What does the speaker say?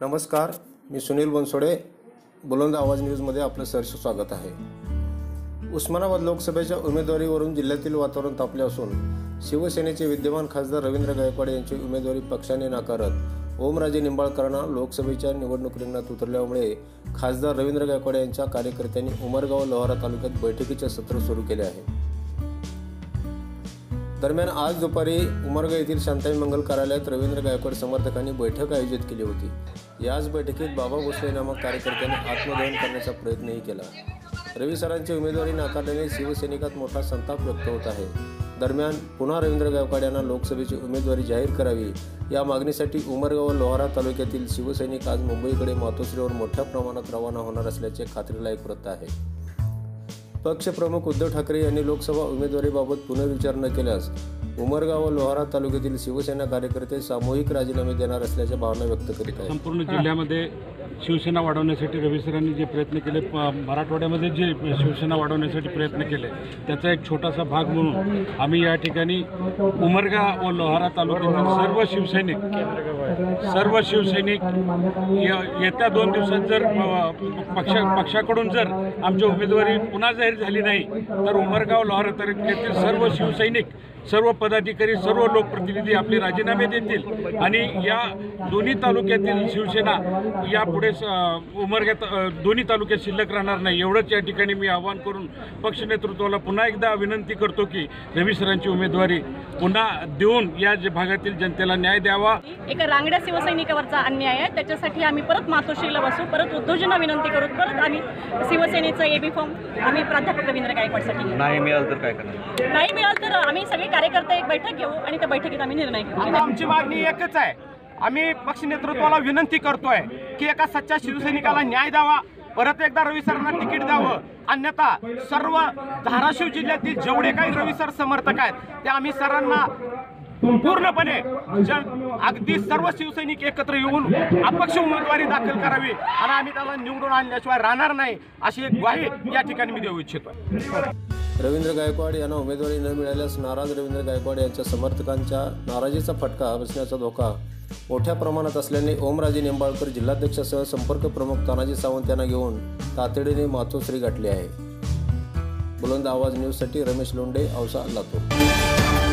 नमस्कार मी सुनील बनसोडे बुलंद आवाज न्यूजमध्ये आपलं सहर्ष स्वागत आहे. उस्मानाबाद लोकसभेच्या उमेदवारीवरून जिल्ह्यातील वातावरण तापले असून शिवसेनेचे विद्यमान खासदार रवींद्र गायकवाड यांची उमेदवारी पक्षाने नाकारत ओमराजे निंबाळकरांना लोकसभेच्या निवडणूक रिंगणात उतरल्यामुळे खासदार रवींद्र गायकवाड यांच्या कार्यकर्त्यांनी उमरगाव लोहारा तालुक्यात बैठकीचे सत्र सुरू केले आहे. दरम्यान आज दुपारी उमरगा येथील शांताई मंगल कार्यालयात रवींद्र गायकवाड समर्थकांनी बैठक आयोजित केली होती. याच बैठकीत बाबा भोसले नामक कार्यकर्त्यांनी आत्मदहन करण्याचा प्रयत्नही केला. रवी सरांची उमेदवारी नाकारल्याने शिवसैनिकात मोठा संताप व्यक्त होत आहे. दरम्यान पुन्हा रवींद्र गायकवाड यांना लोकसभेची उमेदवारी जाहीर करावी या मागणीसाठी उमरगाव व लोहारा तालुक्यातील शिवसैनिक आज मुंबईकडे मातोश्रीवर मोठ्या प्रमाणात रवाना होणार असल्याचे खात्रीलायक वृत्त आहे. पक्षप्रमुख उद्धव ठाकरे यांनी लोकसभा उमेदवारीबाबत पुनर्विचार न केल्यास उमरगाव व लोहारा तालुक्यातील शिवसेना कार्यकर्ते सामूहिक राजीनामे देणार असल्याच्या भावना व्यक्त करीत आहेत. संपूर्ण जिल्ह्यामध्ये शिवसेना वाढवण्यासाठी रवी सरांनी जे प्रयत्न केले प- मराठवाड्यामध्ये जे शिवसेना वाढवण्यासाठी प्रयत्न केले त्याचा एक छोटासा भाग म्हणून आम्ही या ठिकाणी उमरगा व लोहारा तालुक्यातील सर्व शिवसैनिक सर्व शिवसैनिक य- येत्या दोन दिवसात जर अ, पक्ष पक्षाकडून जर आमची उमेदवारी पुन्हा जाहीर झाली नाही तर उमरगाव लोहारा तालुक्यातील सर्व शिवसैनिक सर्व पदाधिकारी सर्व लोकप्रतिनिधी आपले राजीनामे देतील आणि या दोन्ही तालुक्यातील शिवसेना यापुढे उमरग्यात दोन्ही तालुक्यात शिल्लक राहणार नाही. एवढंच या ठिकाणी मी आवाहन करून पक्ष नेतृत्वाला पुन्हा एकदा विनंती करतो की रवी सरांची उमेदवारी पुन्हा देऊन या जे भागातील जनतेला न्याय द्यावा. एका रांगड्या शिवसैनिकावरचा अन्याय आहे. त्याच्यासाठी आम्ही परत मातोश्रीला बसू परत उद्धवजींना विनंती करू परत आम्ही शिवसेनेचा एबी फॉर्म आम्ही प्राध्यापक रवींद्र गायकवाडसाठी. नाही मिळालं तर काय करणार? नाही मिळालं तर आम्ही सगळे कार्यकर्ते एक बैठक घेऊ आणि त्या बैठकीत आम्ही निर्णय घेऊ. आमची मागणी एकच आहे. आम्ही पक्ष नेतृत्वाला विनंती करतोय की एका सच्च्या शिवसैनिकाला न्याय द्यावा. परत एकदा रवी सरांना तिकीट द्यावं. अन्यथा सर्व धाराशिव जिल्ह्यातील जेवढे काही रवी सर समर्थक आहेत ते आम्ही सरांना पूर्णपणे अगदी सर्व शिवसैनिक एकत्र येऊन अपक्ष उमेदवारी दाखल करावी आणि आम्ही त्याला निवडून आणल्याशिवाय राहणार नाही अशी एक ग्वाही या ठिकाणी मी देऊ इच्छितो रवींद्र गायकवाड यांना उमेदवारी न मिळाल्यास नाराज रवींद्र गायकवाड यांच्या समर्थकांच्या नाराजीचा फटका बसण्याचा धोका मोठ्या प्रमाणात असल्याने ओमराजे निंबाळकर जिल्हाध्यक्षासह संपर्क प्रमुख तानाजी सावंत यांना घेऊन तातडीने मातोश्री गाठली आहे. बुलंद आवाज न्यूजसाठी रमेश लोंडे औसा लातूर.